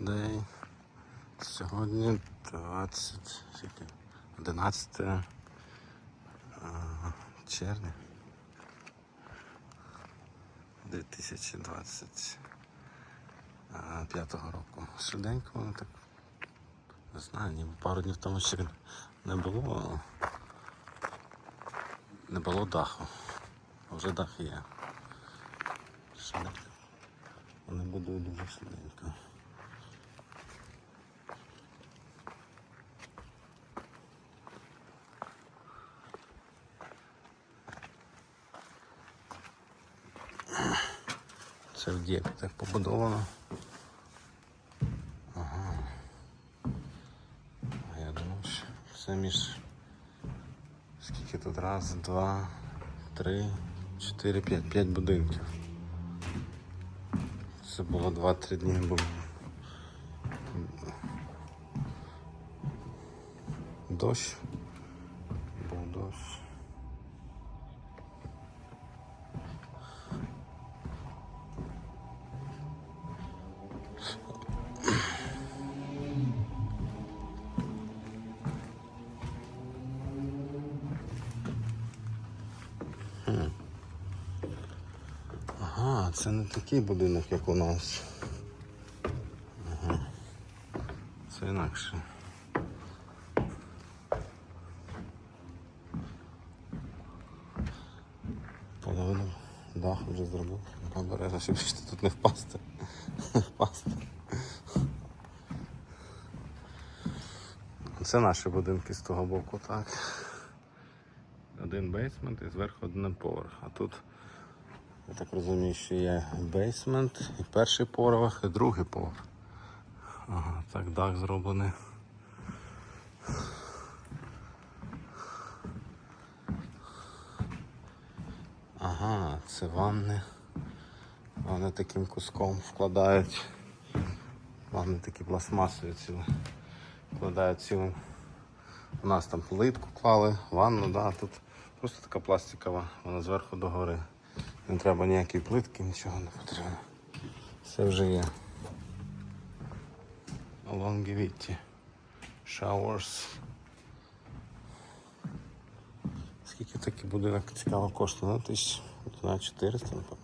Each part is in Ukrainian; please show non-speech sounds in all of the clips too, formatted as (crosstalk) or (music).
День. Сьогодні 20, скільки? 11 червня 2025 року. Швиденько воно так. Не знаю, ніби пару днів тому ще не було. Не було даху. А вже дах є. Вони будують дуже швиденько. Це в Дєпі так побудовано. Ага. А я думав, що це між. Скільки тут? Раз, два, три, чотири, п'ять. П'ять будинків. Це було два-три дні, бо дощ. Був дощ. Ага, це не такий будинок, як у нас. Ага. Це інакше. Половину даху вже зробив. Обережно, щоб тут не впасти. Не (laughs) впасти. Це наші будинки з того боку, так. Один бейсмент і зверху один поверх. А тут я так розумію, що є бейсмент, і перший поверх, і другий поверх. Ага, так дах зроблений. Ага, це ванни. Вони таким куском вкладають. Ванни такі пластмасові ціли. Вкладають цілим. У нас там плитку клали, ванну, да, тут просто така пластикова, вона зверху догори. Не треба ніякої плитки, нічого не потрібно. Все вже є. Longevity. Showers. Скільки такий будинок цікаво коштує? Ну, тисяч, не 400, напевно.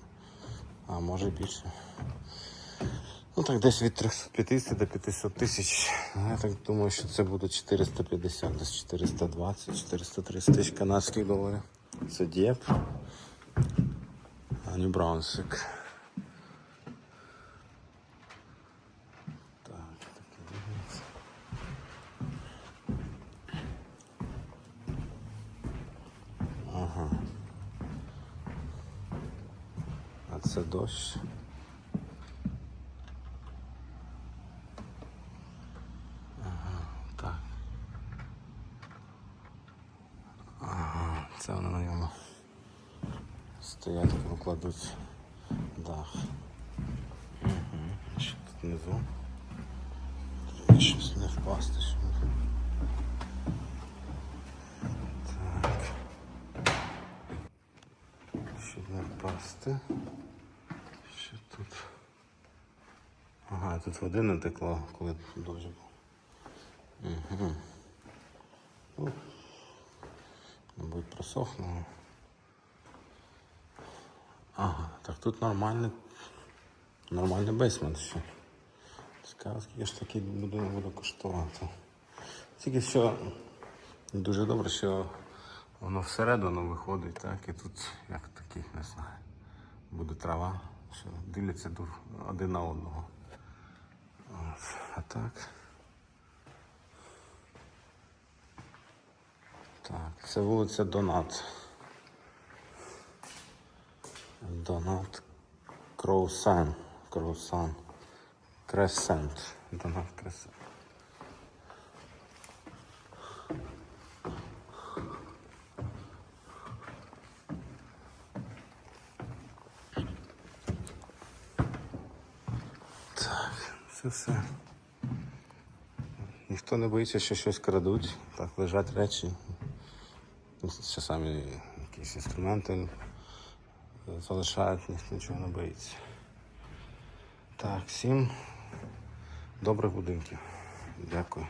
А може більше. Ну так, десь від 350 до 500 тисяч. Я так думаю, що це буде 450, десь 420, 430 тисяч канадських доларів. Це Дєп. Не Браунсвік. Ага. А це дощ. Ага, так. Ага, це вони на ньому стоять, кладуть дах. Угу. Що тут внизу? Тут щось не впасти. Щоб... Так. Щоб не впасти. Що тут? Ага, тут води не текло, коли дуже був. Угу. Мабуть, просохнуло. Ага, так тут нормальний, нормальний бейсмент ще. Цікаво, скільки ж такий будинок буде коштувати. Тільки що дуже добре, що воно всередину виходить, так, і тут як такий, не знаю, буде трава, що дивляться один на одного. От, а так. Так, це вулиця Донат. Донат Кроусан. Кроусан. Кресент. Донат Кресент. Так, все. Ніхто не боїться, що щось крадуть. Так лежать речі. Ну, Часами якісь інструменти залишають, ніхто нічого не боїться. Так, всім добрих будинків. Дякую.